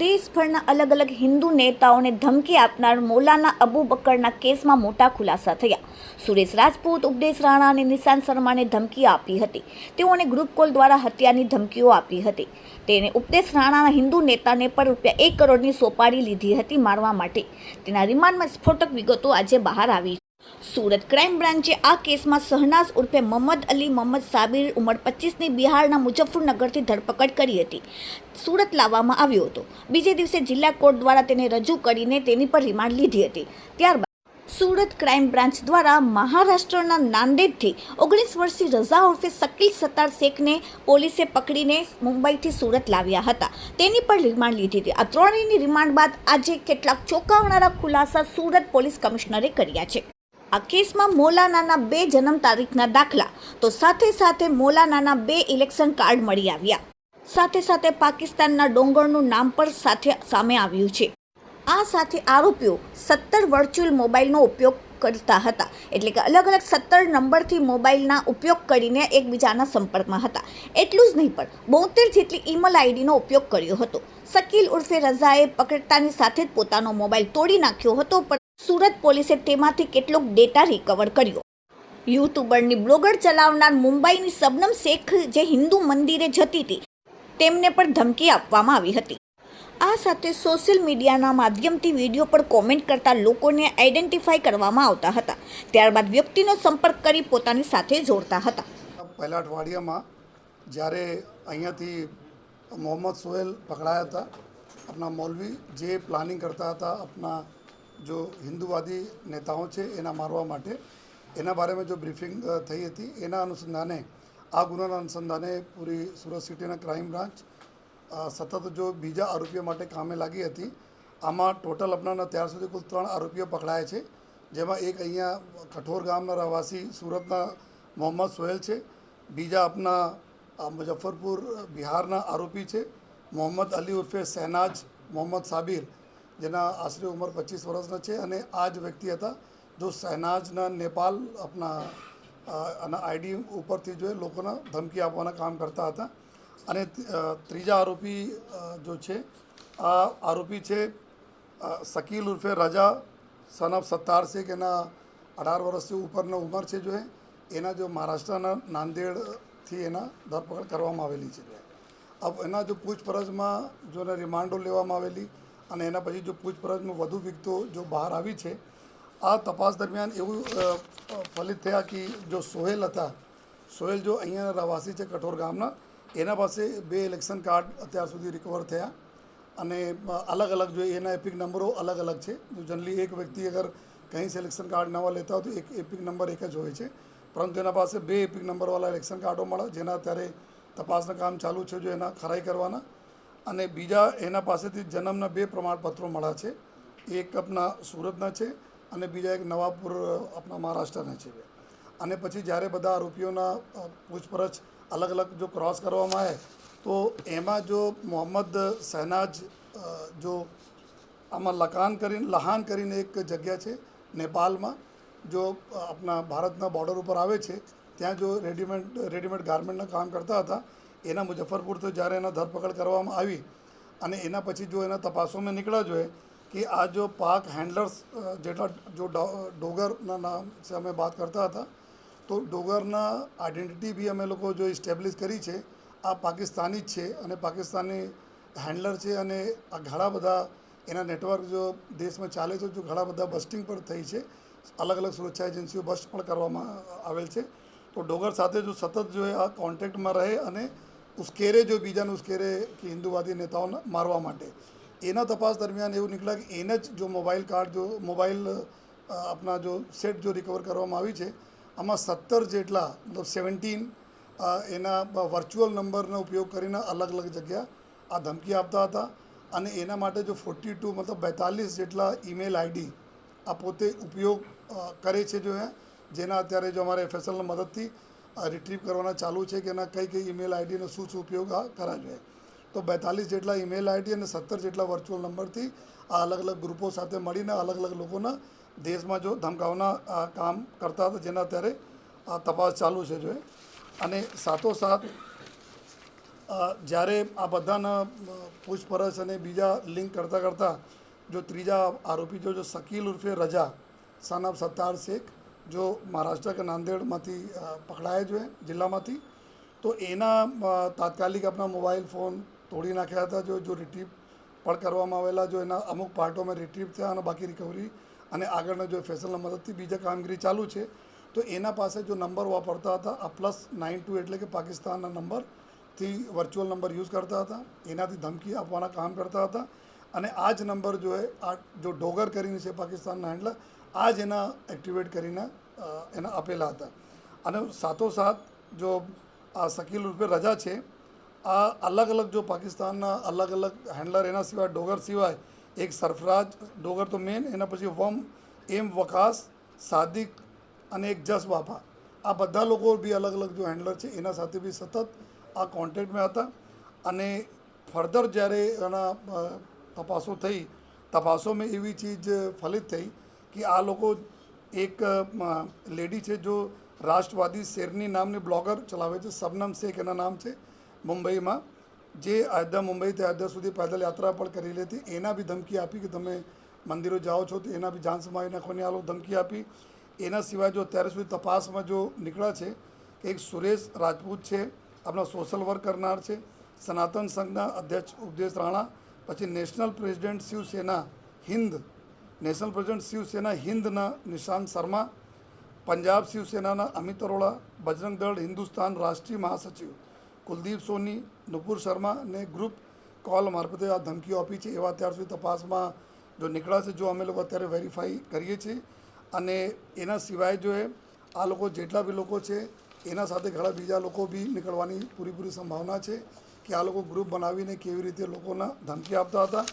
દેશભરના અલગ અલગ હિન્દુ નેતાઓને ધમકી આપનાર મૌલાના અબુ બકરના કેસમાં મોટા ખુલાસા થયા. સુરેશ રાજપૂત, ઉપદેશ રાણા અને નિશાંત શર્માને ધમકી આપી હતી. તેઓને ગ્રુપ કોલ દ્વારા હત્યાની ધમકીઓ આપી હતી. તેને ઉપદેશ રાણાના હિન્દુ નેતાને પણ રૂપિયા એક કરોડની સોપારી લીધી હતી મારવા માટે. તેના રિમાન્ડમાં સ્ફોટક વિગતો આજે બહાર આવી સુરત ક્રાઇમ બ્રાન્ચે આ કેસમાં સહનાઝ ઉર્ફે મોહમ્મદ અલી મોહમ્મદ સાબિર ઉંમર પચીસની બિહારના મુઝફ્ફરનગરથી ધરપકડ કરી હતી. સુરત લાવવામાં આવ્યો હતો. બીજે દિવસે જિલ્લા કોર્ટ દ્વારા તેને રજૂ કરીને તેની પર રિમાન્ડ લીધી હતી. ત્યારબાદ સુરત ક્રાઇમ બ્રાન્ચ દ્વારા મહારાષ્ટ્રના નાંદેડથી ઓગણીસ વર્ષીય રઝા ઉર્ફે શકીલ સત્તાર શેખને પોલીસે પકડીને મુંબઈથી સુરત લાવ્યા હતા. તેની પર રિમાન્ડ લીધી હતી. આ ત્રણેયની રિમાન્ડ બાદ આજે કેટલાક ચોંકાવનારા ખુલાસા સુરત પોલીસ કમિશનરે કર્યા છે. આ કેસમાં મોલાનાના બે જન્મ તારીખના દાખલા. તો સાથે સાથે મોલાનાના બે ઇલેક્શન કાર્ડ મળી આવ્યા. સાથે સાથે પાકિસ્તાનના ડોંગરનું નામ પણ સાથે સામે આવ્યું છે. આ સાથે આરોપીઓ સત્તર વર્ચ્યુઅલ મોબાઈલનો ઉપયોગ કરતા હતા. એટલે કે અલગ અલગ સત્તર નંબરથી મોબાઈલના ઉપયોગ કરીને એકબીજાના સંપર્કમાં હતા. એટલું જ નહીં પણ બોતેર જેટલી ઈમેલ આઈડીનો ઉપયોગ કર્યો હતો. શકીલ ઉર્ફે રઝાએ પકડતાની સાથે જ પોતાનો મોબાઈલ તોડી નાખ્યો હતો પણ સુરત પોલીસે તેમાંથી કેટલોક ડેટા રિકવર કર્યો. યુટ્યુબરની બ્લોગર ચલાવનાર મુંબઈની સબનમ શેખ, જે હિન્દુ મંદિરે જતી હતી, તેમને પણ ધમકી આપવામાં આવી હતી. આ સાથે સોશિયલ મીડિયાના માધ્યમથી વીડિયો પર કોમેન્ટ કરતા લોકોને આઈડેન્ટિફાઈ કરવામાં આવતા હતા. ત્યારબાદ વ્યક્તિનો સંપર્ક કરી પોતાની સાથે જોડતા હતા. પહેલા અઠવાડિયામાં જ્યારે અહીંયાથી મોહમ્મદ સોહેલ પકડાયા હતા આપણા મૌલવી જે પ્લાનિંગ કરતા હતા આપણા જો હિન્દુવાદી નેતાઓ છે એના મારવા માટે એના બારેમાં જો બ્રીફિંગ થઈ હતી એના અનુસંધાને આ ગુનાના અનુસંધાને પૂરી સુરત સિટીના ક્રાઇમ બ્રાન્ચ સતત જો બીજા આરોપીઓ માટે કામે લાગી હતી આમાં ટોટલ આપણાના ત્યાર સુધી કુલ ત્રણ આરોપીઓ પકડાયા છે જેમાં એક અહીંયા કઠોર ગામના રહેવાસી સુરતના મોહમ્મદ સોહેલ છે બીજા આપના મુઝફ્ફરપુર બિહારના આરોપી છે મોહમ્મદ અલી ઉર્ફે શહેનાજ મોહમ્મદ સાબિર જેના આશરે ઉંમર પચીસ વર્ષના છે અને આ જ વ્યક્તિ હતા જો શહેનાજના નેપાલ આપણા અ, આના આઈડી ઉપરથી જો લોકોના ધમકી આપવાના કામ કરતા હતા. અને ત્રીજા આરોપી જો છે આ આરોપી છે શકીલ ઉર્ફે રાજા સન ઓફ સત્તાર શેખ એના અઢાર વર્ષથી ઉપરના ઉંમર છે જો એના જો મહારાષ્ટ્રના નાંદેડથી એના ધરપકડ કરવામાં આવેલી છે. અબ એના જો પૂછપરછમાં જો એને રિમાન્ડો લેવામાં આવેલી અને એના પછી જો પૂછપરછમાં વધુ વિગતો જો બહાર આવી છે, આ તપાસ દરમિયાન એવું ફલિત થયા કે જો સોહેલ હતા, સોહેલ જો અહીંયાના રહેવાસી છે કઠોર ગામના, એના પાસે બે ઇલેક્શન કાર્ડ અત્યાર સુધી રિકવર થયા અને અલગ અલગ જો એના એપિક નંબરો અલગ અલગ છે. જો જનરલી એક વ્યક્તિ અગર કંઈ સિલેક્શન કાર્ડ નવા લેતા હોય તો એક એપિક નંબર એક જ હોય છે. પરંતુ એના પાસે બે એપિક નંબરવાળા ઇલેક્શન કાર્ડો મળે, જેના અત્યારે તપાસનું કામ ચાલુ છે, જો એના ખરાઈ કરવાના અને બીજા એના પાસેથી જન્મના બે પ્રમાણપત્રો મળ્યા છે. એક આપણા સુરતના છે અને બીજા એક નવાપુર આપણા મહારાષ્ટ્રના છે. અને પછી જ્યારે બધા આરોપીઓના પૂછપરછ અલગ અલગ જો ક્રોસ કરવામાં આવે, તો એમાં જો મોહમ્મદ શહેનાજ જો આમાં લકાન કરીને લહાન કરીને એક જગ્યા છે નેપાલમાં, જો આપણા ભારતના બોર્ડર ઉપર આવે છે, ત્યાં જો રેડીમેડ રેડીમેડ ગાર્મેન્ટના કામ કરતા હતા એના મુજફ્ફરપુરથી જ્યારે એના ધરપકડ કરવામાં આવી અને એના પછી જો એના તપાસોમાં નીકળ્યા જોઈએ કે આ જો પાક હેન્ડલર્સ જેટલા જો ડોગરના નામ સે અમે વાત કરતા હતા, તો ડોગરના આઈડેન્ટિટી બી અમે લોકો જો ઇસ્ટેબ્લિશ કરી છે, આ પાકિસ્તાની જ છે અને પાકિસ્તાની હેન્ડલર છે અને આ ઘણા બધા એના નેટવર્ક જો દેશમાં ચાલે છે, જો ઘણા બધા બસ્ટિંગ પણ થઈ છે, અલગ અલગ સુરક્ષા એજન્સીઓ બસ્ટ પણ કરવામાં આવેલ છે. તો ડોગર સાથે જો સતત જો એ આ કોન્ટેક્ટમાં રહે અને ઉશ્કેરે જો બીજાને ઉશ્કેરે કે હિન્દુવાદી નેતાઓને મારવા માટે. એના તપાસ દરમિયાન એવું નીકળ્યા કે એને જ જો મોબાઈલ કાર્ડ જો, મોબાઈલ આપના જો સેટ જો રિકવર કરવામાં આવી છે, આમાં સત્તર જેટલા, મતલબ સેવન્ટીન એના વર્ચ્યુઅલ નંબરનો ઉપયોગ કરીને અલગ અલગ જગ્યા આ ધમકી આપતા હતા. અને એના માટે જો ફોર્ટી ટુ, મતલબ બેતાલીસ જેટલા ઈમેલ આઈડી આ પોતે ઉપયોગ કરે છે જો એ જેના અત્યારે જો અમારે એફએસએલના મદદથી રિટ્રીવ કરવાના ચાલુ છે કે એના કઈ કઈ ઈમેલ આઈડીનો શું શું ઉપયોગ આ તો બેતાલીસ જેટલા ઈમેલ આઈડી અને સત્તર જેટલા વર્ચ્યુઅલ નંબરથી આ અલગ અલગ ગ્રુપો સાથે મળીને અલગ અલગ લોકોના દેશમાં જો ધમકાવના કામ કરતા હતા, જેના અત્યારે આ તપાસ ચાલુ છે જો અને સાથોસાથ જ્યારે આ બધાના પૂછપરછ અને બીજા લિંક કરતાં કરતાં જો ત્રીજા આરોપી જો સકીલ ઉર્ફે રજા સન સત્તાર શેખ જો મહારાષ્ટ્ર કે નાંદેડમાંથી અ, પકડાયા જો જિલ્લામાંથી તો એના તાત્કાલિક આપણા મોબાઈલ ફોન તોડી નાખ્યા હતા જો જો રિટ્રીવ પણ કરવામાં આવેલા જો એના અમુક પાર્ટોમાં રિટ્રીવ થયા અને બાકી રિકવરી અને આગળના જો ફેસલના મદદથી બીજા કામગીરી ચાલુ છે તો એના પાસે જો નંબર વાપરતા હતા આ પ્લસ નાઇન ટુ એટલે કે પાકિસ્તાનના નંબરથી વર્ચ્યુઅલ નંબર યુઝ કરતા હતા એનાથી ધમકી આપવાના કામ કરતા હતા અને આ જ નંબર જો એ આ જો ડોગર કરીને છે પાકિસ્તાનના હેન્ડલર આ જ એના એક્ટિવેટ કરીને એના આપેલા હતા. અને સાથોસાથ જો આ શકીલ રૂપે રજા છે, આ અલગ અલગ જો પાકિસ્તાનના અલગ અલગ હેન્ડલર એના સિવાય, ડોગર સિવાય, એક સરફરાજ ડોગર તો મેન એના પછી વમ, એમ વકાસ, સાદિક અને એક જસ બાપા. આ બધા લોકો બી અલગ અલગ જો હેન્ડલર છે, એના સાથે બી સતત આ કોન્ટેક્ટમાં હતા. અને ફર્ધર જ્યારે એના તપાસો થઈ, તપાસોમાં એવી ચીજ ફલિત થઈ કે આ લોકો એક લેડી છે જો રાષ્ટ્રવાદી શેરની નામની બ્લોગર ચલાવે છે. શબનમ શેખ એના નામ છે મુંબઈમાં. જે અયોધ્યા મુંબઈથી અયોધ્યા સુધી પેદલ યાત્રા પણ કરી લેતી એના બી ધમકી આપી કે તમે મંદિરો જાઓ છો તો એના બી જાન સમાવી નાખવાની આ લોકો ધમકી આપી. એના સિવાય જો અત્યારે સુધી તપાસમાં જો નીકળ્યા છે કે એક સુરેશ રાજપૂત છે, આપણા સોશિયલ વર્ક કરનાર છે, સનાતન સંઘના અધ્યક્ષ ઉપદેશ રાણા, પછી national president Shiv Sena, Hind national president Shiv Sena હિન્દના Nishant Sharma, Punjab શિવસેનાના અમિત અરોડા, બજરંગ દળ, હિન્દુસ્તાન રાષ્ટ્રીય મહાસચિવ કુલદીપ સોની, નુપુર શર્મા ને ગ્રુપ કોલ મારફતે આ ધમકીઓ આપી છે. એવા અત્યાર સુધી તપાસમાં જો નીકળ્યા છે, જો અમે લોકો અત્યારે વેરીફાઈ કરીએ છીએ. અને એના સિવાય જો એ આ લોકો જેટલા બી લોકો છે, એના સાથે ઘણા બીજા લોકો બી નીકળવાની પૂરેપૂરી સંભાવના છે કે આ લોકો ગ્રુપ બનાવીને કેવી રીતે લોકોના ધમકી આપતા હતા.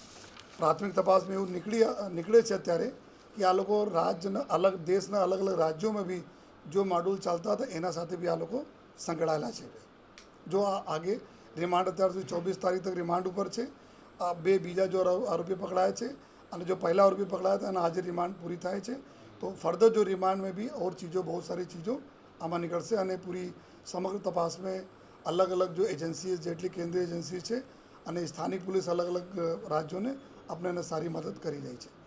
પ્રાથમિક તપાસમાં એવું નીકળી, નીકળે છે અત્યારે કે આ લોકો રાજ્યના અલગ, દેશના અલગ અલગ રાજ્યોમાં બી જો મોડ્યુલ ચાલતા હતા, એના સાથે બી આ લોકો સંકળાયેલા છે. જો આ આગે રિમાન્ડ અત્યાર સુધી ચોવીસ તારીખ તક રિમાન્ડ ઉપર છે. આ બે બીજા જો આરોપી પકડાયા છે અને જો પહેલા આરોપી પકડાયા હતા અને આજે રિમાન્ડ પૂરી થાય છે, તો ફર્ધર જો રિમાન્ડમાં બી ઓર ચીજો, બહુ સારી ચીજો આમાં નીકળશે અને પૂરી સમગ્ર તપાસમાં અલગ અલગ જો એજન્સી જેટલી કેન્દ્રીય એજન્સી છે અને સ્થાનિક પોલીસ અલગ અલગ રાજ્યોને આપણે એને સારી મદદ કરી રહી છે.